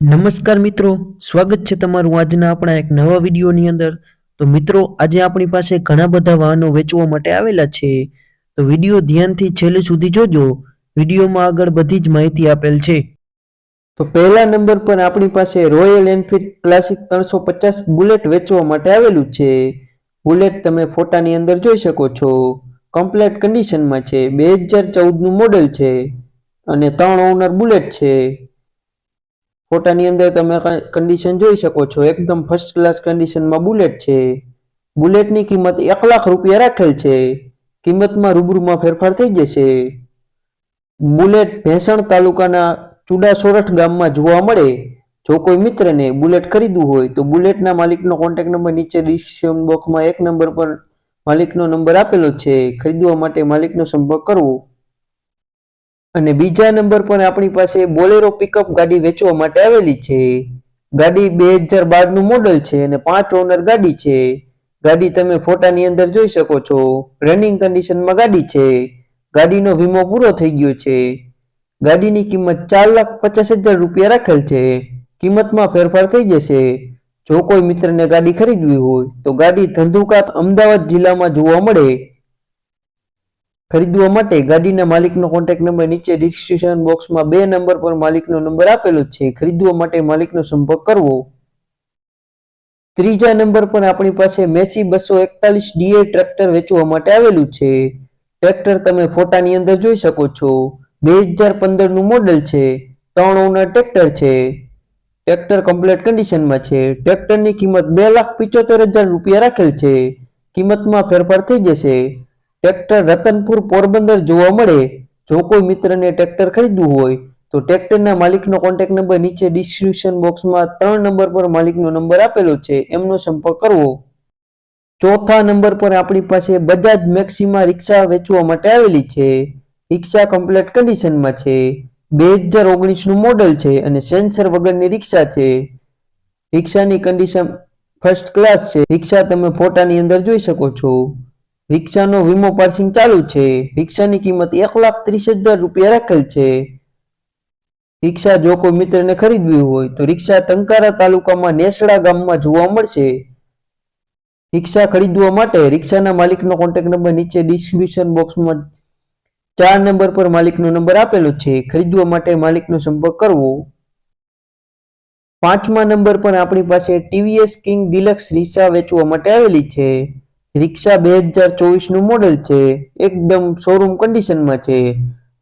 નમસ્કાર મિત્રો, સ્વાગત છે તમારું આજના આપણા એક નવા વિડીયોની અંદર. તો મિત્રો, આજે આપણી પાસે ઘણા બધા વાહનો વેચવા માટે આવેલા છે. તો વીડિયો ધ્યાનથી છેલ્લે સુધી જોજો. વિડીયોમાં આગળ બધી જ માહિતી આપેલ છે. તો પહેલા નંબર પર આપણી પાસે રોયલ એનફિલ્ડ ક્લાસિક ત્રણસો પચાસ બુલેટ વેચવા માટે આવેલું છે. બુલેટ તમે ફોટાની અંદર જોઈ શકો છો. કમ્પ્લેટ કન્ડિશનમાં છે. બે હજાર ચૌદનું મોડેલ છે. અને ત્રણ ઓનર બુલેટ છે. ફોટાની અંદર તમે કન્ડિશન જોઈ શકો છો. એકદમ ફર્સ્ટ ક્લાસ કન્ડિશનમાં બુલેટ છે. બુલેટની કિંમત એક લાખ રૂપિયા રાખેલ છે. કિંમતમાં રૂબરૂમાં ફેરફાર થઈ જશે. બુલેટ ભેંસણ તાલુકાના ચુડા સોરઠ ગામમાં જોવા મળે. જો કોઈ મિત્રને બુલેટ ખરીદવું હોય, તો બુલેટના માલિકનો કોન્ટેક્ટ નંબર નીચે ડિસ્ક્રિપ્શન બોક્સમાં એક નંબર પર માલિકનો નંબર આપેલો છે. ખરીદવા માટે માલિકનો સંપર્ક કરવો. અને બીજા નંબર પર આપણી પાસે બોલેરો પિકઅપ ગાડી વેચવા માટે આવેલી છે. ગાડી બે હજાર બારનું મોડલ છે અને પાંચ ઓનર ગાડી છે. ગાડી તમે ફોટાની અંદર જોઈ શકો છો. રનિંગ કન્ડિશનમાં ગાડી છે. ગાડીનો વીમો પૂરો થઈ ગયો છે. ગાડીની કિંમત ચાર લાખ પચાસ હજાર રૂપિયા રાખેલ છે. કિંમતમાં ફેરફાર થઈ જશે. જો કોઈ મિત્રને ગાડી ખરીદવી હોય તો ગાડી ધંધુકા અમદાવાદ જિલ્લામાં જોવા મળે. ખરીદવા માટે ગાડીના માલિકનો કોન્ટેક્ટ નંબર નીચે ડિસ્ક્રિપ્શન બોક્સમાં બે નંબર પર માલિકનો નંબર આપેલો છે. ખરીદવા માટે માલિકનો સંપર્ક કરવો. ત્રીજા નંબર પર આપણી પાસે મેસી બસો એકતાલીસ ડીએ ટ્રેક્ટર વેચવા માટે આવેલું છે. ટ્રેક્ટર તમે ફોટાની અંદર જોઈ શકો છો. બે હજાર પંદરનું મોડેલ છે. ત્રણ ઓનર ટ્રેક્ટર છે. ટ્રેક્ટર કમ્પ્લીટ કન્ડિશનમાં છે. ટ્રેક્ટરની કિંમત બે લાખ પિચોતેર હજાર રૂપિયા રાખેલ છે. કિંમતમાં ફેરફાર થઈ જશે. ટ્રેક્ટર રતનપુર પોરબંદર જોવા મળે, જો કોઈ મિત્રને ટ્રેક્ટર ખરીદવું હોય, તો ટ્રેક્ટરના માલિકનો કોન્ટેક નંબર નીચે ડિસ્ક્રિપ્શન બોક્સમાં ત્રણ નંબર પર માલિકનો નંબર આપેલો છે, એમનો સંપર્ક કરવો. ચોથા નંબર પર આપણી પાસે બજાજ મેક્સિમા રિક્ષા વેચવા માટે આવેલી છે. રિક્ષા કમ્પ્લીટ કન્ડિશનમાં છે. બે હજાર ઓગણીસનું મોડલ છે અને સેન્સર વગરની રિક્ષા છે. રિક્ષાની કન્ડિશન ફર્સ્ટ ક્લાસ છે. રિક્ષા તમે ફોટાની અંદર જોઈ શકો છો. રિક્ષાનો વીમો પાર્સિંગ ચાલુ છે. રિક્ષાની કિંમત એક લાખ ત્રીસ હજાર રૂપિયા રાખેલ છે. રિક્ષા જો કોઈ મિત્રને ખરીદવી હોય તો રિક્ષા ટંકારા તાલુકામાં નેસડા ગામમાં જોવા મળશે. રિક્ષા ખરીદવા માટે રિક્ષાના માલિકનો કોન્ટેક્ટ નંબર નીચે ડિસ્ક્રિપ્શન બોક્સમાં ચાર નંબર પર માલિકનો નંબર આપેલો છે. ખરીદવા માટે માલિકનો સંપર્ક કરવો. પાંચમા નંબર પર આપણી પાસે ટીવીએસ કિંગ ડિલક્સ રિક્ષા વેચવા માટે આવેલી છે. રિક્ષા બે હજાર ચોવીસનું મોડેલ છે. એકદમ શોરૂમ કન્ડિશનમાં છે.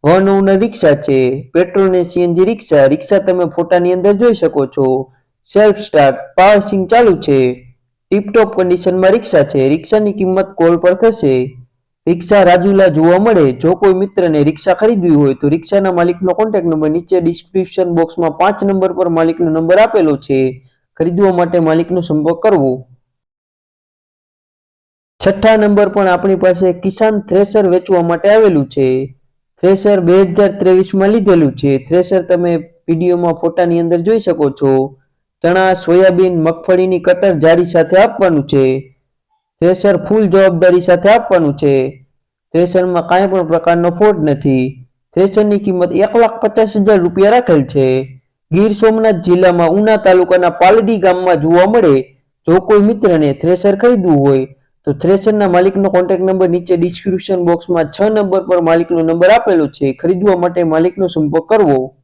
વન ઓનર રિક્ષા છે. પેટ્રોલ ને સીએનજી રિક્ષા રિક્ષા તમે ફોટાની અંદર જોઈ શકો છો. સેલ્ફ સ્ટાર્ટ પાવરસિંગ ચાલુ છે. ટીપટોપ કન્ડિશનમાં રિક્ષા છે. રિક્ષાની કિંમત કોલ પર થશે. રિક્ષા રાજુલા જોવા મળે. જો કોઈ મિત્રને રિક્ષા ખરીદવી હોય તો રિક્ષાના માલિકનો કોન્ટેક્ટ નંબર નીચે ડિસ્ક્રિપ્શન બોક્સમાં પાંચ નંબર પર માલિકનો નંબર આપેલો છે. ખરીદવા માટે માલિકનો સંપર્ક કરવો. છઠ્ઠા નંબર પણ આપણી પાસે કિસાન થ્રેસર વેચવા માટે આવેલું છે. થ્રેસર બે હજાર ત્રેવીસમાં લીધેલું છે. થ્રેસર તમે વિડીયોમાં ફોટાની અંદર જોઈ શકો છો. ચણા, સોયાબીન, મગફળીની કટર જારી સાથે આપવાનું છે. થ્રેસર ફૂલ જવાબદારી સાથે આપવાનું છે. થ્રેસરમાં કાંઈ પણ પ્રકારનો ફોટ નથી. થ્રેસરની કિંમત એક લાખ પચાસ હજાર રૂપિયા રાખેલ છે. ગીર સોમનાથ જિલ્લામાં ઉના તાલુકાના પાલડી ગામમાં જોવા મળે જો કોઈ મિત્રને થ્રેસર ખરીદવું હોય તો થ્રેસરના માલિકનો કોન્ટેક્ટ નંબર નીચે ડિસ્ક્રિપ્શન બોક્સમાં છ નંબર પર માલિકનો નંબર આપેલો છે. ખરીદવા માટે માલિકનો સંપર્ક કરવો.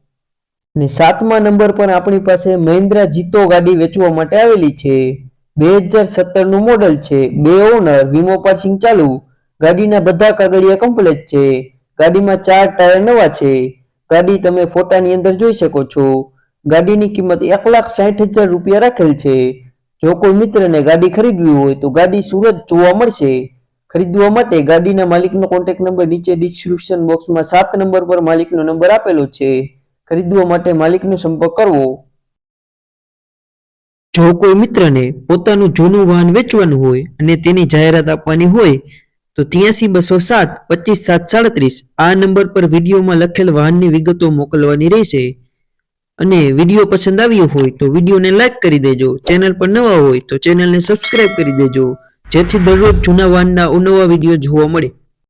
અને સાતમા નંબર પર આપણી પાસે મહિન્દ્રા જીતો ગાડી વેચવા માટે આવેલી છે. બે હજાર સત્તરનું મોડલ છે. બે ઓનર વીમો પાસિંગ ચાલુ. ગાડીના બધા કાગળિયા કમ્પ્લેટ છે. ગાડીમાં ચાર ટાયર નવા છે. ગાડી તમે ફોટાની અંદર જોઈ શકો છો. ગાડીની કિંમત એક લાખ સાઠ હજાર રૂપિયા રાખેલ છે. જો કોઈ મિત્રને ગાડી ખરીદવી હોય તો ગાડી સુરત જોવા મળશે. ખરીદવા માટે ગાડીના માલિકનો કોન્ટેક્ટ નંબર નીચે ડિસ્ક્રિપ્શન બોક્સમાં સાત નંબર પર માલિકનો નંબર આપેલો છે. ખરીદવા માટે માલિકનો સંપર્ક કરવો. જો કોઈ મિત્રને પોતાનું જૂનું વાહન વેચવાનું હોય અને તેની જાહેરાત આપવાની હોય, તો ત્યાંસી બસો સાત પચીસ સાત સાડત્રીસ આ નંબર પર વિડીયોમાં લખેલ વાહનની વિગતો મોકલવાની રહેશે. અને વીડિયો પસંદ આવ્યો હોય તો વિડીયોને લાઈક કરી દેજો. ચેનલ પર નવા હોય તો ચેનલને સબસ્ક્રાઇબ કરી દેજો. જેથી દરરોજ જૂના વાનના નવા વીડિયો જોવા મળે.